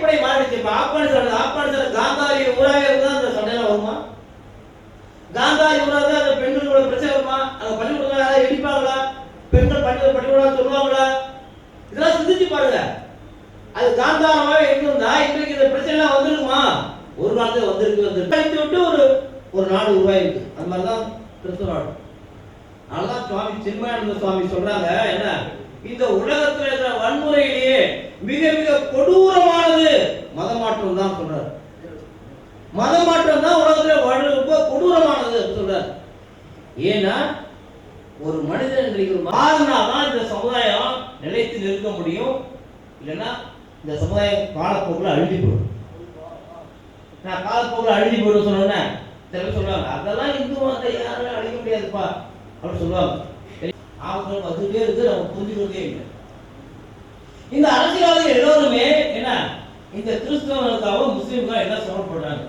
அடிப்படை மாறிடுச்சு? இப்ப ஆப்கானிஸ்தான் ஆப்கானிஸ்தான் காந்தாரி ஊராக இருந்தா அந்த சண்டையெல்லாம் வருமா? காந்தாரி ஊராக இருந்தா அந்த பெண்களோட பிரச்சனை வருமா? அங்க பள்ளிக்கூடம் யாராவது இடிப்பாங்களா பெண்கள் பள்ளி பள்ளிக்கூடம் சொல்லுவாங்களா? இதெல்லாம் சிந்திச்சு பாருங்க. அது காந்தாரமாக இருந்திருந்தா இன்றைக்கு இந்த பிரச்சனை எல்லாம் வந்திருக்குமா ஒரு காலத்துல வந்திருக்கு வந்திருக்கு. அழித்து விட்டு ஒரு ஒரு நாடு உருவாயிருக்கு. அந்த மாதிரிதான் கிறிஸ்துவ நாடு அதனாலதான் சுவாமி சின்மயானந்த சுவாமி சொல்றாங்க என்ன? இந்த உலகத்துல இருக்கிற வன்முறையிலேயே மிக மிக கொடூரமானது. மதமாற்றம் தான் சொல்றார். மதமாற்றம் தான் உலகத்துல வாழ்வு ரொம்ப கொடூரமானது சொல்றார் சொல்றாரு. ஏன்னா ஒரு மனிதன் இன்றைக்கு மாறினாதான் இந்த சமுதாயம் நிலைத்து நிற்க முடியும். இல்லைன்னா இந்த சமுதாயம் காலப்போக்கில் அழிஞ்சு போயிடும். நான் காலப்போக்கில் அழிஞ்சு போயிடும் சொன்னேன் சில பேர் சொல்லுவாங்க அதெல்லாம் இந்து மதத்தை யாரும் அழிக்க முடியாதுப்பா. அப்படின்னு சொல்லுவாங்க. சரி, ஆபத்துகள் வந்துட்டே இருக்கு நம்ம புரிஞ்சுக்கிறதே இல்லை. இந்த அரசியல்வாதிகள் எல்லோருமே என்ன? இந்த கிறிஸ்தவர்களுக்காக முஸ்லீம்களுக்காக என்ன சிரமப்படுறாங்க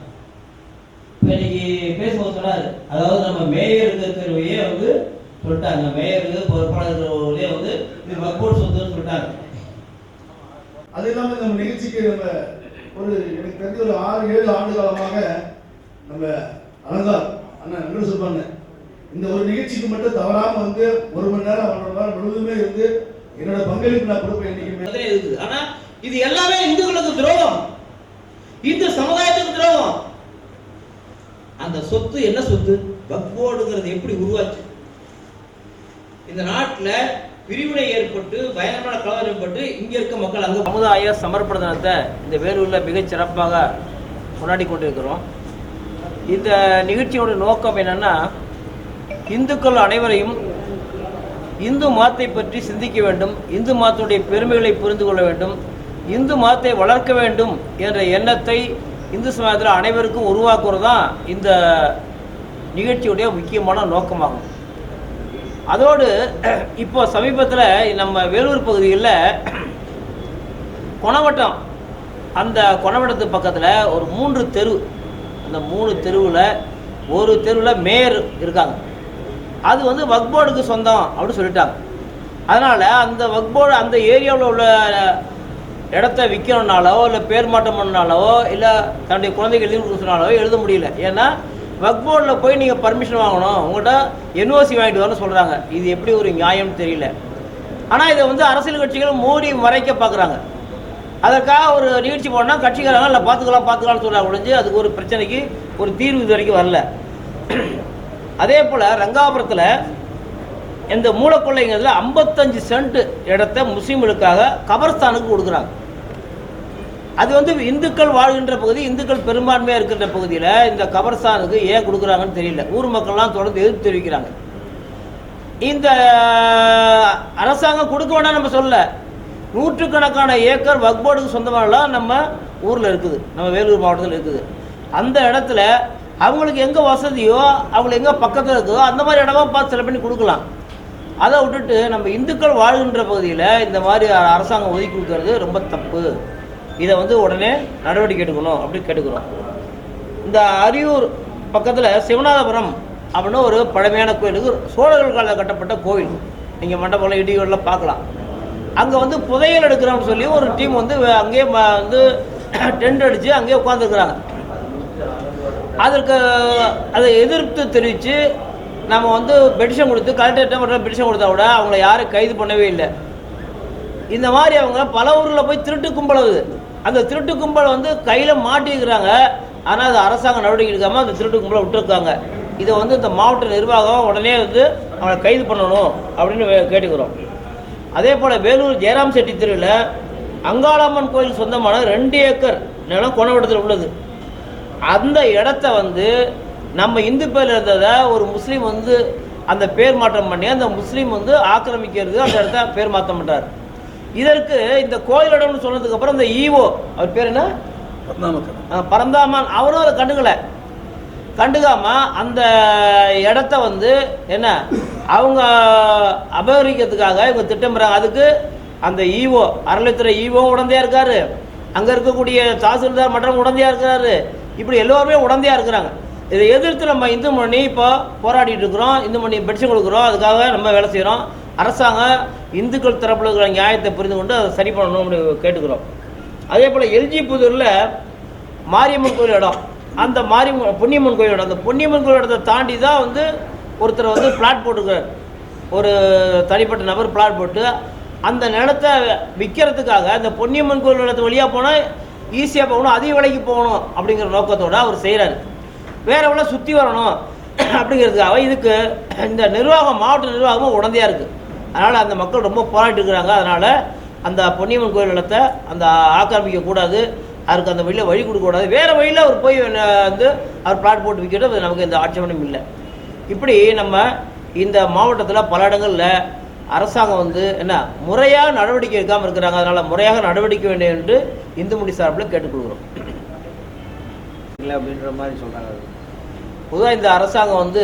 இன்னைக்கு பேசும்போது சொன்னாரு. அதாவது நம்ம மேயர் இருக்கிறவையே வந்து சொல்லிட்டாங்க. மேயர் பொறுப்பாளர்களே வந்து இது மக்கள் சொத்துன்னு சொல்லிட்டாங்க. அது இல்லாமல் நம்ம நிகழ்ச்சிக்கு நம்ம ஒரு எனக்கு தெரிஞ்ச ஒரு ஆறு ஏழு ஆண்டு காலமாக நம்ம அலங்கார் அண்ணன் நன்றி சொல்லுவாங்க இந்த ஒரு நிகழ்ச்சிக்கு மட்டும் தவறாமல் வந்து ஒரு மணி நேரம் ஒன்றரை மணி நேரம் முழுவதுமே இருந்து என்னோட பங்களிப்பு நான் கொடுப்பேன் என்னைக்குமே இருக்குது. ஆனா இது எல்லாமே இந்துக்களுக்கு துரோகம். இந்து சமுதாயத்துக்கு துரோகம். அந்த சொத்து என்ன சொத்து? வக்போர்டுங்கிறது எப்படி உருவாச்சு? இந்த நாட்டுல பிரிவினை ஏற்பட்டு பயங்கரமான கலவரம் ஏற்பட்டு இங்க இருக்க மக்கள் அங்க சமுதாய சமர்ப்பணத்தை இந்த வேலூர்ல மிகச் சிறப்பாக கொண்டாடி கொண்டிருக்கிறோம். இந்த நிகழ்ச்சியோட நோக்கம் என்னன்னா இந்துக்கள் அனைவரையும் இந்து மதத்தை பற்றி சிந்திக்க வேண்டும் இந்து மதத்துடைய பெருமைகளை புரிந்து கொள்ள வேண்டும் இந்து மதத்தை வளர்க்க வேண்டும் என்ற எண்ணத்தை இந்து சமயத்தில் அனைவருக்கும் உருவாக்குறது தான் இந்த நிகழ்ச்சியுடைய முக்கியமான நோக்கமாகும். அதோடு இப்போ சமீபத்தில் நம்ம வேலூர் பகுதியில் கொணவட்டம் அந்த கொணவட்டத்து பக்கத்தில் ஒரு மூன்று தெரு அந்த மூணு தெருவில் ஒரு தெருவில் மேயர் இருக்காங்க. அது வந்து வக்போர்டுக்கு சொந்தம் அப்படின்னு சொல்லிட்டாங்க. அதனால் அந்த வக்போர்டு அந்த ஏரியாவில் உள்ள இடத்த விற்கணுன்னாலோ இல்லை பேர் மாற்றம் பண்ணனாலோ இல்லை தன்னுடைய குழந்தைகள் எழுதி கொடுக்க எழுத முடியல. ஏன்னா வக்போர்டில் போய் நீங்கள் பர்மிஷன் வாங்கணும். உங்கள்கிட்ட என்ஓசி வாங்கிட்டு வரணும்னு சொல்கிறாங்க இது எப்படி ஒரு நியாயம்னு தெரியல. ஆனால் இதை வந்து அரசியல் கட்சிகள் மூடி மறைக்க பார்க்குறாங்க அதற்காக ஒரு நிகழ்ச்சி போனால் கட்சிக்காரங்க இல்லை பார்த்துக்கலாம் பார்த்துக்கலாம்னு சொல்கிறாங்க ஒழிஞ்சு அதுக்கு ஒரு பிரச்சனைக்கு ஒரு தீர்வு இது வரைக்கும் வரல. அதே போல் ரங்காபுரத்தில் இந்த மூலக்கொள்ளைங்கிறதுல ஐம்பத்தஞ்சு சென்ட் இடத்த முஸ்லீம்களுக்காக கபர்ஸ்தானுக்கு கொடுக்குறாங்க. அது வந்து இந்துக்கள் வாழ்கின்ற பகுதி இந்துக்கள் பெரும்பான்மையாக இருக்கின்ற பகுதியில் இந்த கபர்ஸ்தானுக்கு ஏன் கொடுக்குறாங்கன்னு தெரியல. ஊர் மக்கள்லாம் தொடர்ந்து எதிர்ப்பு தெரிவிக்கிறாங்க. இந்த அரசாங்கம் கொடுக்க வேண்டாம் நம்ம சொல்ல நூற்றுக்கணக்கான ஏக்கர் வக்போர்டுக்கு சொந்தமானலாம் நம்ம ஊரில் இருக்குது. நம்ம வேலூர் மாவட்டத்தில் இருக்குது. அந்த இடத்துல அவங்களுக்கு எங்கே வசதியோ அவங்களுக்கு எங்கே பக்கத்தில் இருக்குதோ அந்த மாதிரி இடமா பார்த்து செலவு பண்ணி கொடுக்கலாம். அதை விட்டுட்டு நம்ம இந்துக்கள் வாழ்கின்ற பகுதியில் இந்த மாதிரி அரசாங்கம் ஒதுக்கி கொடுக்கறது ரொம்ப தப்பு. இதை வந்து உடனே நடவடிக்கை எடுக்கணும் அப்படின்னு கேட்டுக்கிறோம். இந்த அரியூர் பக்கத்தில் சிவநாதபுரம் அப்படின்னு ஒரு பழமையான கோயிலுக்கு சோழர்கள் காலத்தில் கட்டப்பட்ட கோவில். நீங்கள் மண்டபம்லாம் இடிகளெலாம் பார்க்கலாம். அங்கே வந்து புதையல் எடுக்கிறோம்னு சொல்லி ஒரு டீம் வந்து அங்கேயே வந்து டென்ட் அடித்து அங்கேயே உட்காந்துருக்குறாங்க அதற்கு அதை எதிர்த்து தெரிவித்து நம்ம வந்து பெட்டிஷன் கொடுத்து கலெக்டர்கிட்ட மட்டும் பெட்டிஷன் கொடுத்தா கூட அவங்கள யாரும் கைது பண்ணவே இல்லை. இந்த மாதிரி அவங்க பல ஊரில் போய் திருட்டு கும்பல் அந்த திருட்டு கும்பல் வந்து கையில் மாட்டிக்கிறாங்க. ஆனால் அது அரசாங்கம் நடவடிக்கை எடுக்காமல் அந்த திருட்டு கும்பலை விட்டுருக்காங்க. இதை வந்து இந்த மாவட்ட நிர்வாகம் உடனே வந்து அவங்களை கைது பண்ணணும் அப்படின்னு கேட்டுக்கிறோம். அதே போல் வேலூர் ஜெயராம் செட்டி தெருவில் அங்காளம்மன் கோயில் சொந்தமான ரெண்டு ஏக்கர் நிலம் கொணவட்டத்தில் உள்ளது. அந்த இடத்த வந்து நம்ம இந்து பேரில் இருந்ததை ஒரு முஸ்லீம் வந்து அந்த பேர் மாற்றம் பண்ணி அந்த முஸ்லீம் வந்து ஆக்கிரமிக்கிறது அந்த இடத்த பேர் மாற்றம் பண்ணுறாரு இதற்கு இந்த கோயில் இடம்னு சொன்னதுக்கு அப்புறம் இந்த ஈவோ அவர் பேர் என்ன? பரந்தாமன். அவரும் அதை கண்டுக்கல. கண்டுக்காம அந்த இடத்த வந்து என்ன அவங்க அபகரிக்கிறதுக்காக இவங்க திட்டமிடுறாங்க. அதுக்கு அந்த ஈவோ அறநிலைத்துறை ஈவோ உடந்தையா இருக்காரு. அங்க இருக்கக்கூடிய தாசில்தார் மற்றும் உடந்தையா இருக்கிறாரு இப்படி எல்லோருமே உடந்தையாக இருக்கிறாங்க. இதை எதிர்த்து நம்ம இந்து மணி இப்போ போராடிட்டு இருக்கிறோம். இந்து மணி பெட்ஷன் கொடுக்குறோம். அதுக்காக நம்ம வேலை செய்கிறோம் அரசாங்கம் இந்துக்கள் தரப்பில் இருக்கிற நியாயத்தை புரிந்து கொண்டு அதை சரி பண்ணணும்னு கேட்டுக்கிறோம். அதே போல் எல்ஜி புதூரில் மாரியம்மன் கோயில் இடம். அந்த மாரியம்மன் பொன்னியம்மன் கோயில் இடம். அந்த பொன்னியம்மன் கோயில் இடத்தை தாண்டி தான் வந்து ஒருத்தர் வந்து பிளாட் போட்டுருக்கார் ஒரு தனிப்பட்ட நபர் பிளாட் போட்டு அந்த நிலத்தை விற்கிறதுக்காக அந்த பொன்னியம்மன் கோயில் இடத்து வழியாக போனால் ஈஸியாக போகணும் அதிக விலைக்கு போகணும் அப்படிங்கிற நோக்கத்தோடு அவர் செய்கிறாரு வேற எவ்வளோ சுற்றி வரணும் அப்படிங்கிறதுக்காக இதுக்கு இந்த நிர்வாகம் மாவட்ட நிர்வாகமும் உடந்தையாக இருக்குது அதனால் அந்த மக்கள் ரொம்ப போராட்டி இருக்கிறாங்க. அதனால் அந்த பொன்னியம்மன் கோயில் நிலத்தை அந்த ஆக்கிரமிக்கக்கூடாது அவருக்கு அந்த வழியில் வழி கொடுக்கக்கூடாது வேறு வழியில் அவர் போய் வந்து அவர் பிளாட் போட்டு விற்கிறது நமக்கு எந்த ஆட்சேபனும் இல்லை. இப்படி நம்ம இந்த மாவட்டத்தில் பல இடங்களில் அரசாங்கம் வந்து என்ன முறையாக நடவடிக்கை எடுக்காமல் இருக்கிறாங்க. அதனால் முறையாக நடவடிக்கை வேண்டும் என்று இந்து மொழி சார்பில் கேட்டுக்கொள்கிறோம் இல்லை அப்படின்ற மாதிரி சொல்கிறாங்க பொதுவாக இந்த அரசாங்கம் வந்து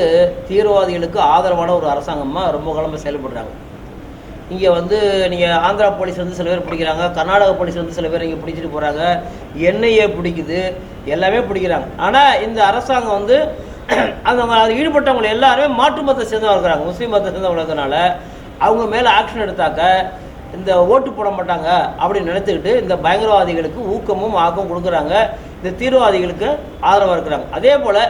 தீவிரவாதிகளுக்கு ஆதரவான ஒரு அரசாங்கமாக ரொம்ப காலமாக செயல்படுறாங்க. இங்கே வந்து நீங்கள் ஆந்திரா போலீஸ் வந்து சில பேர் பிடிக்கிறாங்க கர்நாடக போலீஸ் வந்து சில பேர் இங்கே பிடிச்சிட்டு போகிறாங்க என்ஐஏ பிடிக்குது எல்லாமே பிடிக்கிறாங்க. ஆனால் இந்த அரசாங்கம் வந்து அந்த அதில் ஈடுபட்டவங்க எல்லாருமே மாற்று மதத்தை சேர்ந்தவங்க இருக்கிறாங்க. முஸ்லீம் மதத்தை சேர்ந்தவங்க இருக்கிறனால அவங்க மேலே ஆக்ஷன் எடுத்தாக்க இந்த ஓட்டு போட மாட்டாங்க அப்படின்னு நினைத்துக்கிட்டு இந்த பயங்கரவாதிகளுக்கு ஊக்கமும் ஆக்கமும் கொடுக்குறாங்க. இந்த தீவிரவாதிகளுக்கு ஆதரவாக இருக்கிறாங்க. அதே போல்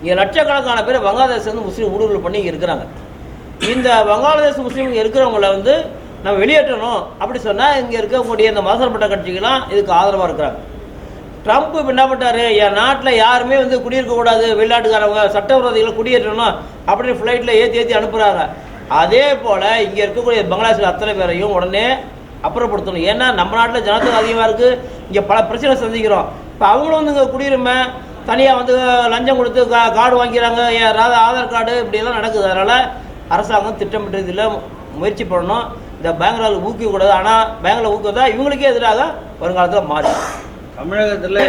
இங்கே லட்சக்கணக்கான பேர் வங்காளதேசம் முஸ்லீம் ஊடுருவல் பண்ணி இங்கே இருக்கிறாங்க. இந்த வங்காளதேச முஸ்லீம் இருக்கிறவங்கள வந்து நம்ம வெளியேற்றணும் அப்படி சொன்னால் இங்கே இருக்கக்கூடிய இந்த மதசரப்பட்ட கட்சிகள்லாம் இதுக்கு ஆதரவாக இருக்கிறாங்க. ட்ரம்ப் இப்போ என்ன பண்ணிட்டாரு? என் நாட்டில் யாருமே வந்து குடியிருக்கக்கூடாது வெளிநாட்டுக்காரவங்க சட்டவிரோதிகளை குடியேற்றணும் அப்படின்னு ஃப்ளைட்டில் ஏற்றி ஏற்றி அனுப்புகிறாங்க அதே போல் இங்கே இருக்கக்கூடிய பங்களாதேஷில் அத்தனை பேரையும் உடனே அப்புறப்படுத்தணும். ஏன்னா நம்ம நாட்டில் ஜனத்தொகை அதிகமாக இருக்குது இங்கே பல பிரச்சனை சந்திக்கிறோம். இப்போ அவங்களும் வந்து இங்கே குடியுரிமை தனியாக வந்து லஞ்சம் கொடுத்து கா கார்டு வாங்கிக்கிறாங்க. ஏன் ஆதார் கார்டு இப்படியெல்லாம் நடக்குது. அதனால் அரசாங்கம் திட்டமிட்டதில் முயற்சி பண்ணணும். இந்த பேங்கில் ஊக்கக்கூடாது ஆனால் பேங்கில் ஊக்குவதா இவங்களுக்கே எதிராக வருங்காலத்தில் மாறும் தமிழகத்தில்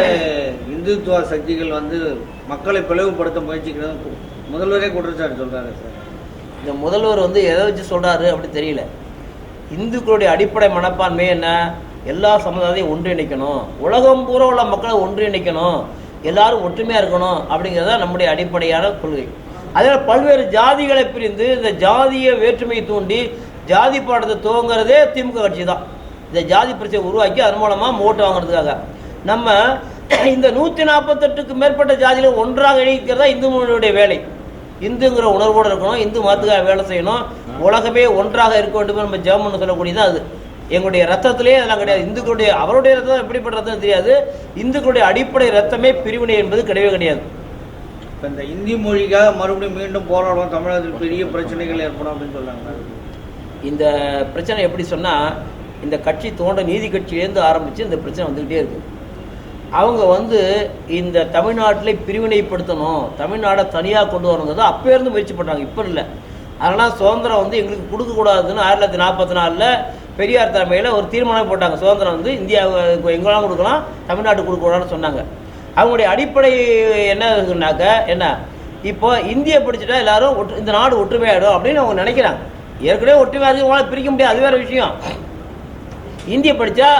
இந்துத்துவ சக்திகள் வந்து மக்களை பிளவுபடுத்த முயற்சிக்கிறது முதல்வரே குற்றச்சாட்டு சொல்கிறாங்க சார். இந்த முதல்வர் வந்து எதை வச்சு சொல்கிறாரு அப்படி தெரியல. இந்துக்களுடைய அடிப்படை மனப்பான்மை என்ன? எல்லா சமுதாயத்தையும் ஒன்றிணைக்கணும். உலகம் பூரா உள்ள மக்களை ஒன்றிணைக்கணும். எல்லாரும் ஒற்றுமையாக இருக்கணும் அப்படிங்கிறது தான் நம்முடைய அடிப்படையான கொள்கை. அதே பல்வேறு ஜாதிகளை பிரிந்து இந்த ஜாதிய வேற்றுமையை தூண்டி ஜாதி பாடத்தை துவங்குறதே திமுக கட்சி தான். இந்த ஜாதி பிரச்சனை உருவாக்கி அதன் மூலமாக ஓட்டு வாங்குறதுக்காக. நம்ம இந்த நூற்றி நாற்பத்தெட்டுக்கு மேற்பட்ட ஜாதிகளை ஒன்றாக இணைக்கிறதா இந்து மொழியுடைய வேலை. இந்துங்கிற உணர்வோடு இருக்கணும் இந்து மதத்துக்காக வேலை செய்யணும். உலகமே ஒன்றாக இருக்க வேண்டும் நம்ம ஜெர்மன் சொல்லக்கூடியது அது. எங்களுடைய ரத்தத்திலே அதெல்லாம் கிடையாது. இந்துக்களுடைய அவருடைய ரத்தம் எப்படிப்பட்ட ரத்தம் தெரியாது. இந்துக்களுடைய அடிப்படை ரத்தமே பிரிவினை என்பது கிடையவே கிடையாது. இப்போ இந்த இந்தி மொழிக்காக மறுபடியும் மீண்டும் போராடும் தமிழகத்தில் பெரிய பிரச்சனைகள் ஏற்படும் அப்படின்னு சொல்கிறாங்க இந்த பிரச்சனை எப்படி சொன்னால் இந்த கட்சி தோன்ற நீதி கட்சியிலேருந்து ஆரம்பித்து இந்த பிரச்சனை வந்துக்கிட்டே இருக்குது அவங்க வந்து இந்த தமிழ்நாட்டில் பிரிவினைப்படுத்தணும் தமிழ்நாடை தனியாக கொண்டு வரணுங்கிறது அப்போ இருந்து முயற்சி பண்ணுறாங்க இப்போ இல்லை. அதனால் சுதந்திரம் வந்து எங்களுக்கு கொடுக்கக்கூடாதுன்னு ஆயிரத்தி தொள்ளாயிரத்தி நாற்பத்தி நாலில் பெரியார் தலைமையில் ஒரு தீர்மானம் போட்டாங்க. சுதந்திரம் வந்து இந்தியாவுக்கு எங்கெல்லாம் கொடுக்கலாம் தமிழ்நாட்டுக்கு கொடுக்கக்கூடாதுன்னு சொன்னாங்க. அவங்களுடைய அடிப்படை என்ன இருக்குன்னாக்க என்ன? இப்போ இந்திய பிடிச்சிட்டா எல்லாரும் ஒற்று இந்த நாடு ஒற்றுமையாயிடும் அப்படின்னு அவங்க நினைக்கிறாங்க. ஏற்கனவே ஒற்றுமையாக இருக்கு பிரிக்க முடியாது. அது வேற விஷயம். இந்திய படித்தா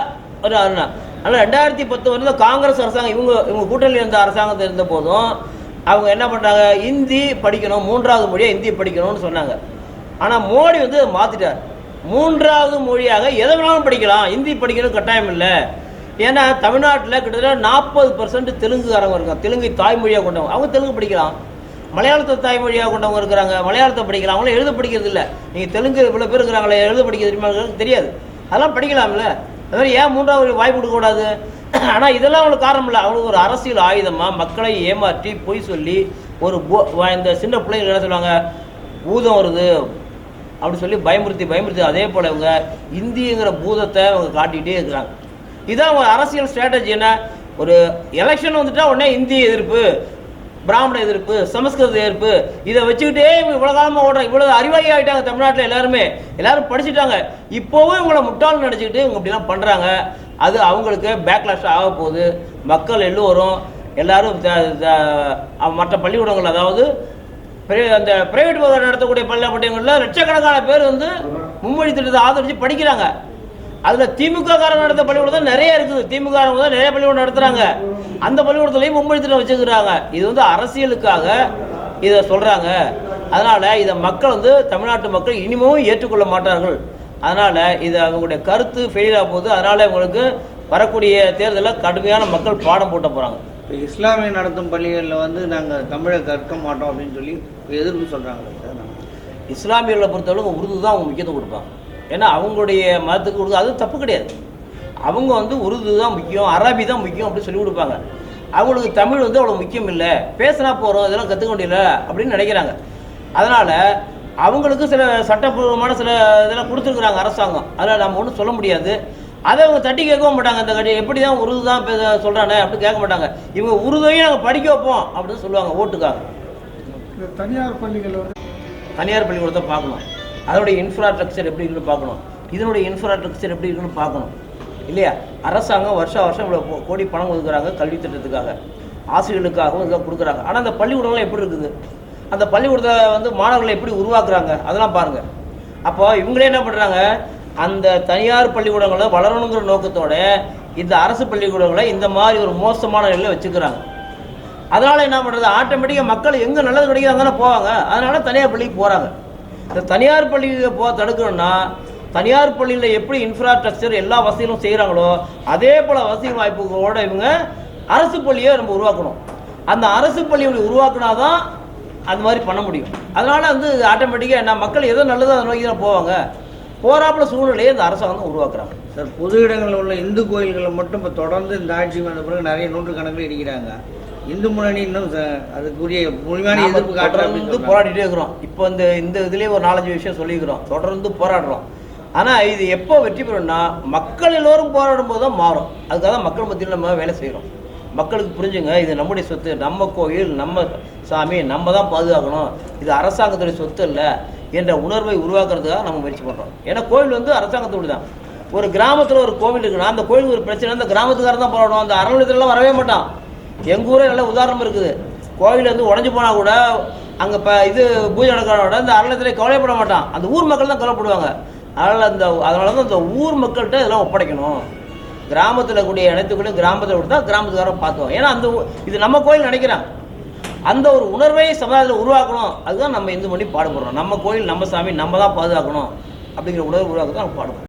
ஒரு அருணா ஆனால் ரெண்டாயிரத்தி பத்து வந்து காங்கிரஸ் அரசாங்கம் இவங்க இவங்க கூட்டணியில் இருந்த அரசாங்கத்தில் இருந்த போதும் அவங்க என்ன பண்ணுறாங்க இந்தி படிக்கணும் மூன்றாவது மொழியாக இந்தி படிக்கணும்னு சொன்னாங்க. ஆனால் மோடி வந்து அதை மாற்றிட்டார் மூன்றாவது மொழியாக எதை வேணாலும் படிக்கலாம். இந்தி படிக்கணும் கட்டாயம் இல்லை. ஏன்னா தமிழ்நாட்டில் கிட்டத்தட்ட நாற்பது பர்சன்ட் தெலுங்குக்காரங்க இருக்காங்க. தெலுங்கு தாய்மொழியாக கொண்டவங்க. அவங்க தெலுங்கு படிக்கலாம். மலையாளத்தை தாய்மொழியாக கொண்டவங்க இருக்கிறாங்க. மலையாளத்தை படிக்கலாம். அவங்களும் எழுத படிக்கிறது இல்லை. நீங்கள் தெலுங்கு இவ்வளோ பேர் இருக்கிறாங்களே எழுத படிக்க தெரியுமா? தெரியாது. அதெல்லாம் படிக்கலாம்ல. அது மாதிரி ஏன் மூன்றாவது வாய்ப்பு கொடுக்கக்கூடாது? ஆனால் இதெல்லாம் அவங்களுக்கு காரணம் இல்லை. அவங்களுக்கு ஒரு அரசியல் ஆயுதமாக மக்களை ஏமாற்றி பொய் சொல்லி ஒரு போ- இந்த சின்ன பிள்ளைங்க என்ன சொல்லுவாங்க? பூதம் வருது. அப்படி சொல்லி பயமுறுத்தி பயமுறுத்தி அதே போல் இவங்க இந்திங்கிற பூதத்தை அவங்க காட்டிகிட்டே இருக்கிறாங்க. இதான் அவங்க அரசியல் ஸ்ட்ராட்டஜி என்ன? ஒரு எலெக்ஷன் வந்துட்டா உடனே இந்திய எதிர்ப்பு. பிராமண எதிர்ப்பு சமஸ்கிருத எதிர்ப்பு இதை வச்சுக்கிட்டே இவ்வளோ காலமாக ஓடுற இவ்வளோ அறிவாளி ஆகிட்டாங்க தமிழ்நாட்டில் எல்லாருமே. எல்லாரும் படிச்சுட்டாங்க. இப்போவும் இவங்களை முட்டாள் நினச்சிக்கிட்டு இவங்க இப்படிலாம் பண்ணுறாங்க அது அவங்களுக்கு பேக்லாஷ் ஆக போகுது. மக்கள் எல்லோரும் எல்லாரும் மற்ற பள்ளிக்கூடங்கள் அதாவது அந்த பிரைவேட் நடத்தக்கூடிய பள்ளிக்கூடங்களில் லட்சக்கணக்கான பேர் வந்து மும்மொழி திட்டத்தை ஆதரித்து படிக்கிறாங்க. அதில் திமுக காரங்க நடத்த பள்ளிக்கூடம் நிறைய இருக்குது. திமுக காரங்க தான் நிறைய பள்ளிக்கூடம் நடத்துகிறாங்க அந்த பள்ளிக்கூடத்துலையும் மும்மொழி திட்டம் வச்சுக்கிறாங்க இது வந்து அரசியலுக்காக இதை சொல்கிறாங்க அதனால் இதை மக்கள் வந்து தமிழ்நாட்டு மக்கள் இனிமேவும் ஏற்றுக்கொள்ள மாட்டார்கள். அதனால் இது அவங்களுடைய கருத்து ஃபெயிலாக போகுது. அதனால் இவங்களுக்கு வரக்கூடிய தேர்தலில் கடுமையான மக்கள் பாடம் போட்ட போகிறாங்க இப்போ இஸ்லாமிய நடத்தும் பள்ளிகளில் வந்து நாங்கள் தமிழை கற்க மாட்டோம் அப்படின்னு சொல்லி எதிர்ப்பு சொல்கிறாங்களே சார் இஸ்லாமியர்களை பொறுத்தளவுக்கு உருது தான் அவங்க முக்கியத்துவம் கொடுப்பாங்க. ஏன்னா அவங்களுடைய மதத்துக்கு உருது அது தப்பு கிடையாது. அவங்க வந்து உருது தான் முக்கியம் அரபி தான் முக்கியம் அப்படி சொல்லி கொடுப்பாங்க. அவங்களுக்கு தமிழ் வந்து அவ்வளோ முக்கியம் இல்லை. பேசினா போகிறோம் இதெல்லாம் கற்றுக்க முடியல அப்படின்னு நினைக்கிறாங்க. அதனால் அவங்களுக்கு சில சட்டப்பூர்வமான சில இதெல்லாம் கொடுத்துருக்குறாங்க அரசாங்கம். அதில் நம்ம ஒன்றும் சொல்ல முடியாது. அதை அவங்க தட்டி கேட்கவும் மாட்டாங்க. இந்த கட்சி எப்படி தான் உருது தான் சொல்கிறானே அப்படின்னு கேட்க மாட்டாங்க. இவங்க உருதையும் நாங்கள் படிக்க வைப்போம் அப்படின்னு சொல்லுவாங்க ஓட்டுக்காக தனியார் பள்ளிகள் தனியார் பள்ளிக்கூடத்தை பார்க்கணும். அதனுடைய இன்ஃப்ராஸ்ட்ரக்சர் எப்படி இருக்குன்னு பார்க்கணும். இதனுடைய இன்ஃப்ராஸ்ட்ரக்சர் எப்படி இருக்குன்னு பார்க்கணும். இல்லையா? அரசாங்கம் வருஷம் வருஷம் இவ்வளோ கோ- கோடி பணம் ஒதுக்குறாங்க கல்வி திட்டத்துக்காக. ஆசிரியர்களுக்காகவும் இதுக்காக கொடுக்குறாங்க. ஆனால் அந்த பள்ளிக்கூடம்லாம் எப்படி இருக்குது? அந்த பள்ளிக்கூடத்தை வந்து மாணவர்களை எப்படி உருவாக்குறாங்க? அதெல்லாம் பாருங்கள் அப்போ இவங்களே என்ன பண்ணுறாங்க அந்த தனியார் பள்ளிக்கூடங்களை வளரணுங்கிற நோக்கத்தோட இந்த அரசு பள்ளிக்கூடங்களை இந்த மாதிரி ஒரு மோசமான நிலையில் வச்சுக்கிறாங்க. அதனால் என்ன பண்ணுறது ஆட்டோமேட்டிக்காக மக்கள் எங்கே நல்லது கிடைக்குதோ அங்கே போவாங்க. அதனால தனியார் பள்ளிக்கு போகிறாங்க இந்த தனியார் பள்ளியில் போ தடுக்கணும்னா தனியார் பள்ளியில் எப்படி இன்ஃப்ராஸ்ட்ரக்சர் எல்லா வசதிகளும் செய்கிறாங்களோ அதே போல் வசதி வாய்ப்புகளோட இவங்க அரசு பள்ளியை நம்ம உருவாக்கணும். அந்த அரசு பள்ளியை உருவாக்கினா தான் அந்த மாதிரி பண்ண முடியும். அதனால் வந்து ஆட்டோமேட்டிக்காக என்ன மக்கள் எதோ நல்லதோ அதை நோக்கி தான் போவாங்க. போராப்புல சூழ்நிலையை இந்த அரசாங்கம் உருவாக்குறாங்க. சார் பொது இடங்களில் உள்ள இந்து கோயில்களை மட்டும் இப்போ தொடர்ந்து இந்த ஆட்சி வந்த பிறகு நிறைய நூற்றுக்கணக்கில் இருக்கிறாங்க இந்து முன்னணி இன்னும் அதுக்குரிய முழுமையான எதிர்ப்பு தொடர்ந்து போராடிட்டே இருக்கிறோம். இப்போ இந்த இந்த இதுலேயே ஒரு நாலஞ்சு விஷயம் சொல்லிக்கிறோம் தொடர்ந்து போராடுறோம். ஆனால் இது எப்போ வெற்றி பெறும்னா மக்கள் எல்லோரும் போராடும் போது தான் மாறும். அதுக்காக தான் மக்கள் மத்தியில் நம்ம வேலை செய்கிறோம் மக்களுக்கு புரிஞ்சுங்க இது நம்முடைய சொத்து. நம்ம கோயில் நம்ம சாமி நம்ம தான் பாதுகாக்கணும். இது அரசாங்கத்துடைய சொத்து இல்லை என்ற உணர்வை உருவாக்குறதுக்காக நம்ம முயற்சி பண்ணுறோம் ஏன்னா கோயில் வந்து அரசாங்கத்தோடு தான். ஒரு கிராமத்தில் ஒரு கோவில் இருக்குன்னா அந்த கோயிலுக்கு ஒரு பிரச்சனை அந்த கிராமத்துக்காரன் தான் போராடும் அந்த அறநிலையத்துலலாம் வரவே மாட்டான். எங்கள் ஊரே நல்ல உதாரணம் இருக்குது. கோவில் வந்து உடஞ்சி போனால் கூட அங்கே இப்போ இது பூஜை நடக்கிறோட இந்த அறநிலையத்தில் கவலைப்பட மாட்டான். அந்த ஊர் மக்கள் தான் கவலைப்படுவாங்க. அதனால் அந்த அதனால தான் இந்த ஊர் மக்கள்கிட்ட இதெல்லாம் ஒப்படைக்கணும். கிராமத்தில் கூடிய அனைத்துக்குள்ளேயும் கிராமத்தில் கொடுத்தா கிராமத்துக்காரன் பார்த்துவோம் ஏன்னா அந்த ஊ- இது நம்ம கோயில் நினைக்கிறேன். அந்த ஒரு உணர்வை சமுதாயத்தில் உருவாக்கணும். அதுதான் நம்ம இந்து பண்ணி பாடுபடுறோம். நம்ம கோயில் நம்ம சாமி நம்ம தான் பாதுகாக்கணும். அப்படிங்கிற உணர்வு உருவாக்க தான் நம்ம பாடுபடுறோம்.